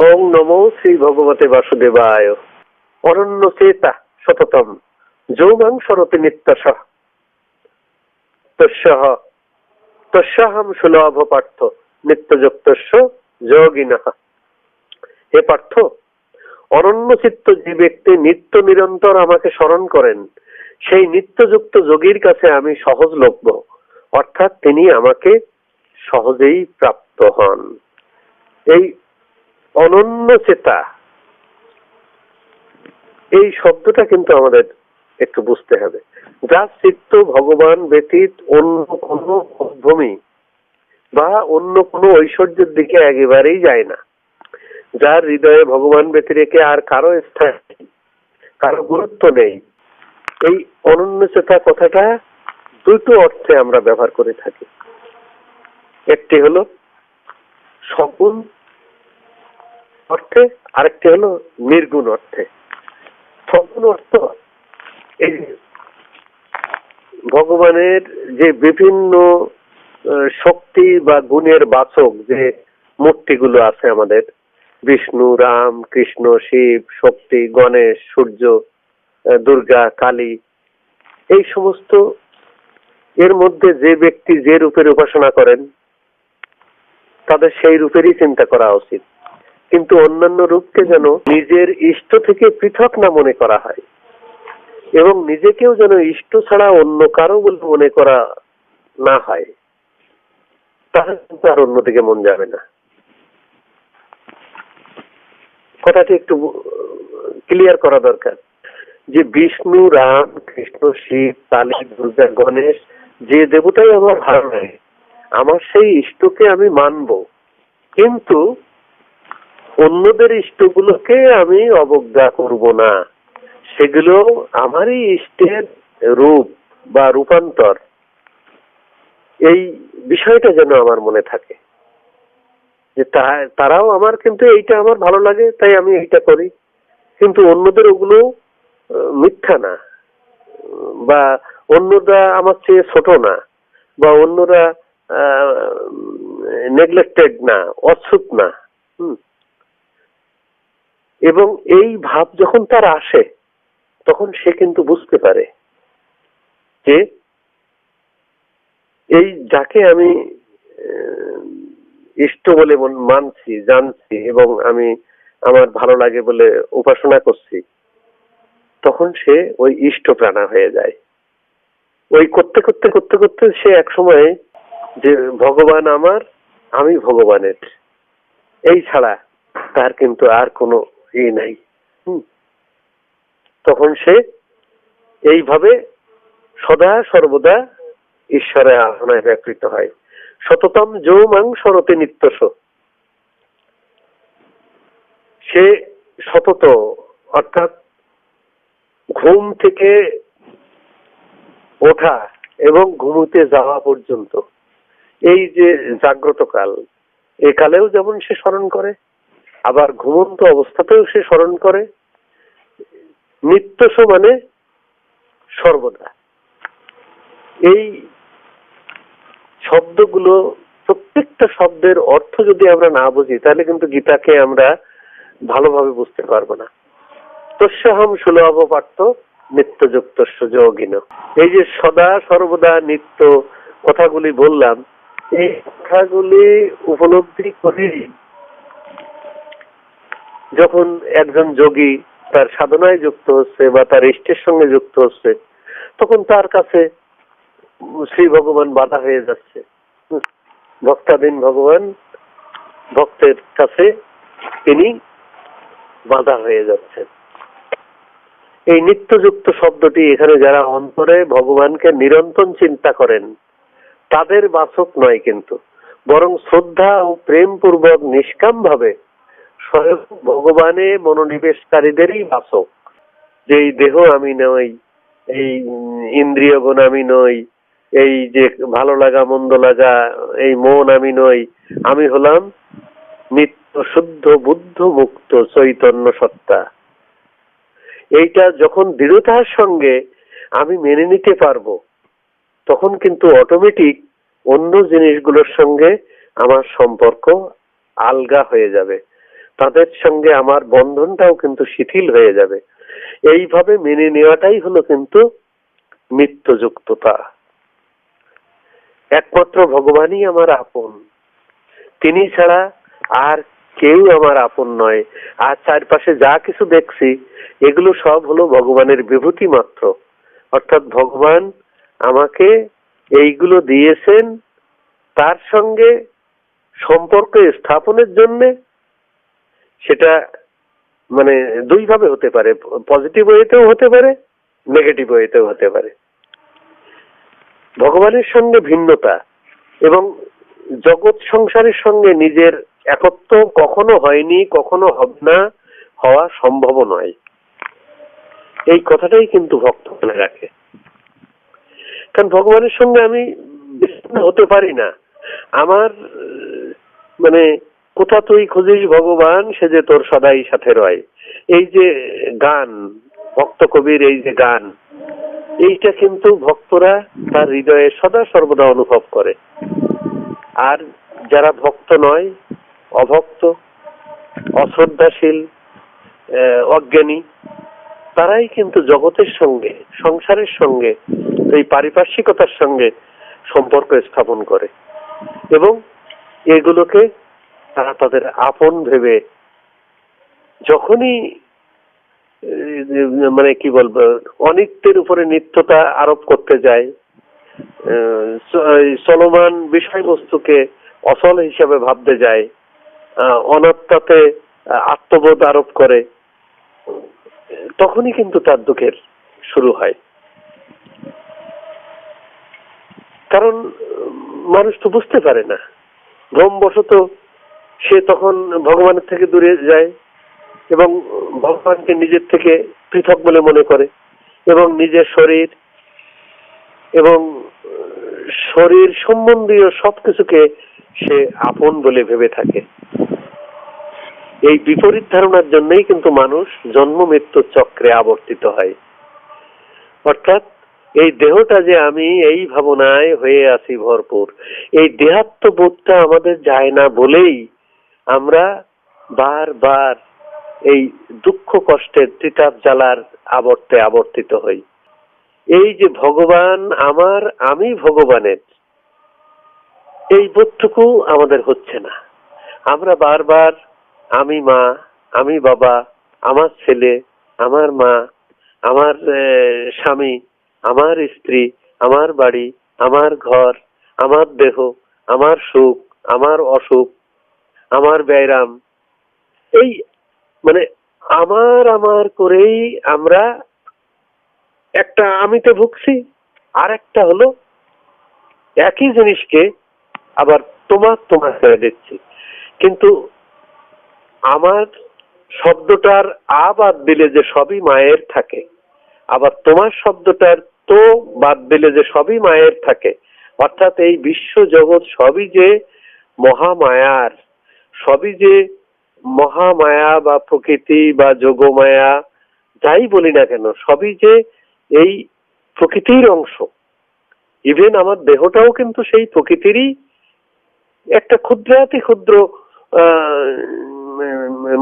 ওং নমো শ্রী ভগবতে বাসুদেবায়। অরণ্য চেতা সততম যৌমাং সরতি নিত্যস তস্যহ তস্যাহম সুলভ পার্থ। নিত্যযুক্তস্য যোগিন। হে পার্থ অনন্য চিত্ত যে ব্যক্তি নিত্য নিরন্তর আমাকে স্মরণ করেন, সেই নিত্যযুক্ত যোগীর কাছে আমি সহজলভ্য। অর্থাৎ তিনি আমাকে সহজেই প্রাপ্ত হন। এই অনন্য চেতা। এই শব্দটা কিন্তু আমাদের একটু বুঝতে হবে। যার চিত্ত ভগবান ব্যতীত অন্য কোনো ভূমি বা অন্য কোনো ঐশ্বর্যের দিকে একেবারেই যায় না। যার হৃদয়ে ভগবান ব্যতিরেকে আর কারও স্থান কারও গুরুত্ব নেই। এই অনন্য চেতা কথাটা দুটো অর্থে আমরা ব্যবহার করে থাকি। একটি হলো সগুণ অর্থে, আরেকটি হলো নির্গুণ অর্থে। সগুণ অর্থ এই ভগবানের যে বিভিন্ন শক্তি বা গুণের বাচক যে মূর্তিগুলো আছে আমাদের, বিষ্ণু, রাম, কৃষ্ণ, শিব, শক্তি, গণেশ, সূর্য দুর্গা, কালী, এই সমস্ত এর মধ্যে যে ব্যক্তি যে রূপের উপাসনা করেন, তাদের সেই রূপেরই চিন্তা করা উচিত। কিন্তু অন্যান্য রূপকে যেন নিজের ইষ্ট থেকে পৃথক না মনে করা হয়, এবং নিজেকেও যেন ইষ্ট ছাড়া অন্য কারও বলে মনে করা না হয়, তাহলে কিন্তু আর অন্যদিকে মন যাবে না। কথাটি একটু ক্লিয়ার করা দরকার, যে বিষ্ণু, রাম, কৃষ্ণ, শিব, কালী, দুর্গা, গণেশ, যে দেবতাই আমার ভালো লাগে আমার সেই ইষ্টকে আমি মানব। কিন্তু অন্যদের ইষ্টগুলোকে আমি অবজ্ঞা করব না। সেগুলো আমারই ইষ্টের রূপ বা রূপান্তর। এই বিষয়টা যেন আমার মনে থাকে। যে তারাও আমার, কিন্তু এইটা আমার ভালো লাগে, তাই আমি এইটা করি। কিন্তু অন্যদের ওগুলো মিথ্যা না। বা অন্যরা আমার চেয়ে ছোট না। বা অন্যরা নেগলেক্টেড না, অচ্ছুত না। হুম। এবং এই ভাব যখন তার আসে, তখন সে কিন্তু বুঝতে পারে যে এই যাকে আমি ইষ্ট বলে মানছি, জানছি এবং আমি আমার ভালো লাগে বলে উপাসনা করছি, তখন সে ওই ইষ্ট প্রাণা হয়ে যায়। ওই করতে করতে করতে করতে সে এক সময় যে ভগবান আমার, আমি ভগবানের। এই ছাড়া তার কিন্তু আর কোনো ই নাই। তখন সে এইভাবে সদা সর্বদা ঈশ্বরের আরাধনায় ব্যাপৃত হয়। সততম যৌমাং সরতে নিত্যস। সে সতত, অর্থাৎ ঘুম থেকে ওঠা এবং ঘুমুতে যাওয়া পর্যন্ত। এই যে জাগ্রত কাল এ কালেও যেমন সে স্মরণ করে আবার ঘুমন্ত অবস্থাতেও সে স্মরণ করে। নিত্যস মানে সর্বদা। এই শব্দগুলো, প্রত্যেকটা শব্দের অর্থ যদি আমরা না বুঝি, তাহলে কিন্তু গীতাকে আমরা ভালোভাবে বুঝতে পারব না। তস্যাহম সুলভ পার্থ নিত্যযুক্ত যোগিন। এই যে সদা সর্বদা নিত্য কথাগুলি বললাম, এই কথাগুলি উপলব্ধি করে যখন একজন যোগী তার সাধনায় যুক্ত হচ্ছে বা তার ইষ্টের সঙ্গে যুক্ত হচ্ছে, তখন তার কাছে শ্রী ভগবান বাধা হয়ে যাচ্ছে। ভক্তাধীন ভগবান, ভক্তের কাছে তিনি বাধা হয়ে যাচ্ছেন। এই নিত্যযুক্ত শব্দটি এখানে যারা অন্তরে ভগবানকে নিরন্তর চিন্তা করেন, তাদের বাচক নয় কিন্তু, বরং শ্রদ্ধা ও প্রেমপূর্বক নিষ্কাম ভাবে স্বয়ং ভগবানে মনোনিবেশকারীদেরই বাচক যে এই দেহ আমি নই এই উম, ইন্দ্রিয় গুণ আমি নই এই যে ভালো লাগা মন্দ লাগা এই মন আমি নই আমি হলাম নিত্য শুদ্ধ বুদ্ধ মুক্ত চৈতন্য সত্তা। এইটা যখন দৃঢ়তার সঙ্গে আমি মেনে নিতে পারব তখন কিন্তু অটোমেটিক অন্য জিনিসগুলোর সঙ্গে আমার সম্পর্ক আলগা হয়ে যাবে। তাদের সঙ্গে আমার বন্ধনটাও কিন্তু শিথিল হয়ে যাবে। এইভাবে মেনে নেওয়াটাই হলো কিন্তু মিত্রযুক্ততা একমাত্র ভগবানই আমার আপন। তিনি ছাড়া আর কেউ আমার আপন নয়। আর চারপাশে যা কিছু দেখছি, এগুলো সব হলো ভগবানের বিভূতি মাত্র। অর্থাৎ ভগবান আমাকে এইগুলো দিয়েছেন তার সঙ্গে সম্পর্ক স্থাপনের জন্য সেটা মানে দুইভাবে হতে পারে পজিটিভ ওয়েতেও হতে পারে নেগেটিভ ওয়েতেও হতে পারে। ভগবানের সঙ্গে ভিন্নতা এবং জগৎ সংসারের সঙ্গে নিজের একত্ব কখনো হয়নি, কখনো হবে না, হওয়া সম্ভব নয়। এই কথাটাই কিন্তু ভক্ত মনে রাখে। কারণ ভগবানের সঙ্গে আমি হতে পারি না। আমার মানে কোথা তুই খুঁজিস ভগবান? সে যে তোর সদাই সাথে রয়। এই যে গান, ভক্ত কবির এই যে গান, এইটা কিন্তু ভক্তরা তার হৃদয়ে সদা সর্বদা অনুভব করে। আর যারা ভক্ত নয়, অভক্ত, অশ্রদ্ধাশীল অজ্ঞানী, তারাই কিন্তু জগতের সঙ্গে, সংসারের সঙ্গে, এই পারিপার্শ্বিকতার সঙ্গে সম্পর্ক স্থাপন করে। এবং এগুলোকে তারা তাদের আপন ভেবে যখনই মানে কি বলব, অনিত্যের উপরে নিত্যতা আরোপ করতে যায় চলমান বিষয়বস্তুকে অচল হিসাবে ভাবতে যায় অনাত্মাতে আত্মবোধ আরোপ করে, তখনই কিন্তু তার দুঃখের শুরু হয়। কারণ, মানুষ তো বুঝতে পারে না। ভ্রমবশত সে তখন ভগবানের থেকে দূরে যায় এবং ভগবানকে নিজের থেকে পৃথক বলে মনে করে এবং নিজের শরীর এবং শরীর সম্বন্ধীয় সবকিছুকে সে আপন বলে ভেবে থাকে। এই বিপরীত ধারণার জন্যই কিন্তু মানুষ জন্ম মৃত্যু চক্রে আবর্তিত হয়। অর্থাৎ এই দেহটা যে আমি এই ভাবনায় হয়ে আছি ভরপুর, এই দেহাত্মবোধটা আমাদের যায় না বলেই আমরা বারবার এই দুঃখ কষ্টের তিতাব জ্বালার আবর্তে আবর্তিত হই। এই যে ভগবান আমার, আমি ভগবানের, এই বোধটুকু আমাদের হচ্ছে না। আমরা বারবার আমি মা, আমি বাবা, আমার ছেলে, আমার মা, আমার স্বামী, আমার স্ত্রী, আমার বাড়ি, আমার ঘর, আমার দেহ, আমার সুখ, আমার অসুখ আমার ব্যায়াম। এই মানে আমার আমার করেই আমরা একটা আমিতে ভুগছি আর একটা হলো একই জিনিসকে আবার তোমার তোমার করে দিচ্ছি। কিন্তু আমার শব্দটার আ বাদ দিলে যে সবই মায়ের থাকে, আবার তোমার শব্দটার তো বাদ দিলে যে সবই মায়ের থাকে, অর্থাৎ এই বিশ্ব জগৎ সবই যে মহামায়ার। সবই যে মহামায়া বা প্রকৃতি বা যোগমায়া, যাই বলি না কেন, সবই যে এই প্রকৃতির অংশ। ইভেন আমার দেহটাও কিন্তু সেই প্রকৃতিরই একটা ক্ষুদ্রাতি ক্ষুদ্র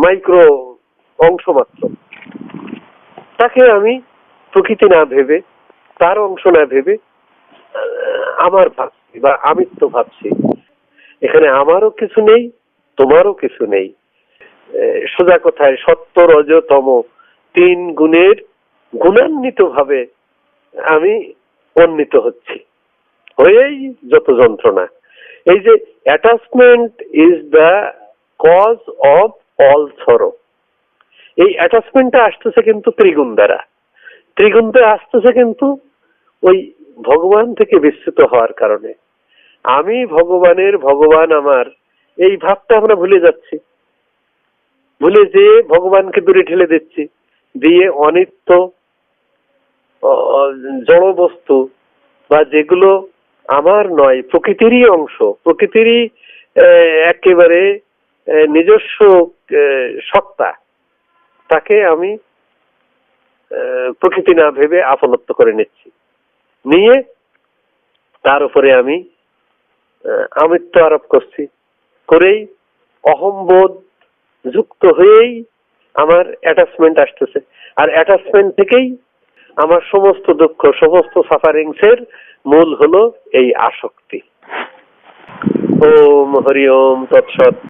মাইক্রো অংশ মাত্র। তাকে আমি প্রকৃতি না ভেবে, তার অংশ না ভেবে আমার ভাবছি বা আমিত্ব ভাবছি। এখানে আমারও কিছু নেই তোমারও কিছু নেই। সোজা কথায় সত্য রজ তম তিন গুণের গুণান্বিত ভাবে আমি উন্নীত হচ্ছি। হয়েই যত যন্ত্রণা। এই যে attachment is the cause of all sorrow এই অ্যাটাচমেন্টটা আসতেছে কিন্তু ত্রিগুণ দ্বারা। ত্রিগুণটা আসতেছে কিন্তু ওই ভগবান থেকে বিস্তৃত হওয়ার কারণে। আমি ভগবানের ভগবান আমার এই ভাবটা আমরা ভুলে যাচ্ছি। ভুলে যে ভগবানকে দূরে ঠেলে দিচ্ছি। দিয়ে অনিত্য জড় বস্তু বা যেগুলো আমার নয়, প্রকৃতিরই অংশ। প্রকৃতিরই একেবারে নিজস্ব সত্তা। তাকে আমি প্রকৃতি না ভেবে আপনত্ব করে নিচ্ছি। নিয়ে তার উপরে আমি আমিত্ব আরোপ করছি। করেই অহম্বোধ যুক্ত হয়েই আমার অ্যাটাচমেন্ট আসতেছে। আর অ্যাটাচমেন্ট থেকেই আমার সমস্ত দুঃখ, সমস্ত সাফারিংস এর মূল হলো এই আসক্তি। ওম হরি ওম, তৎসৎ।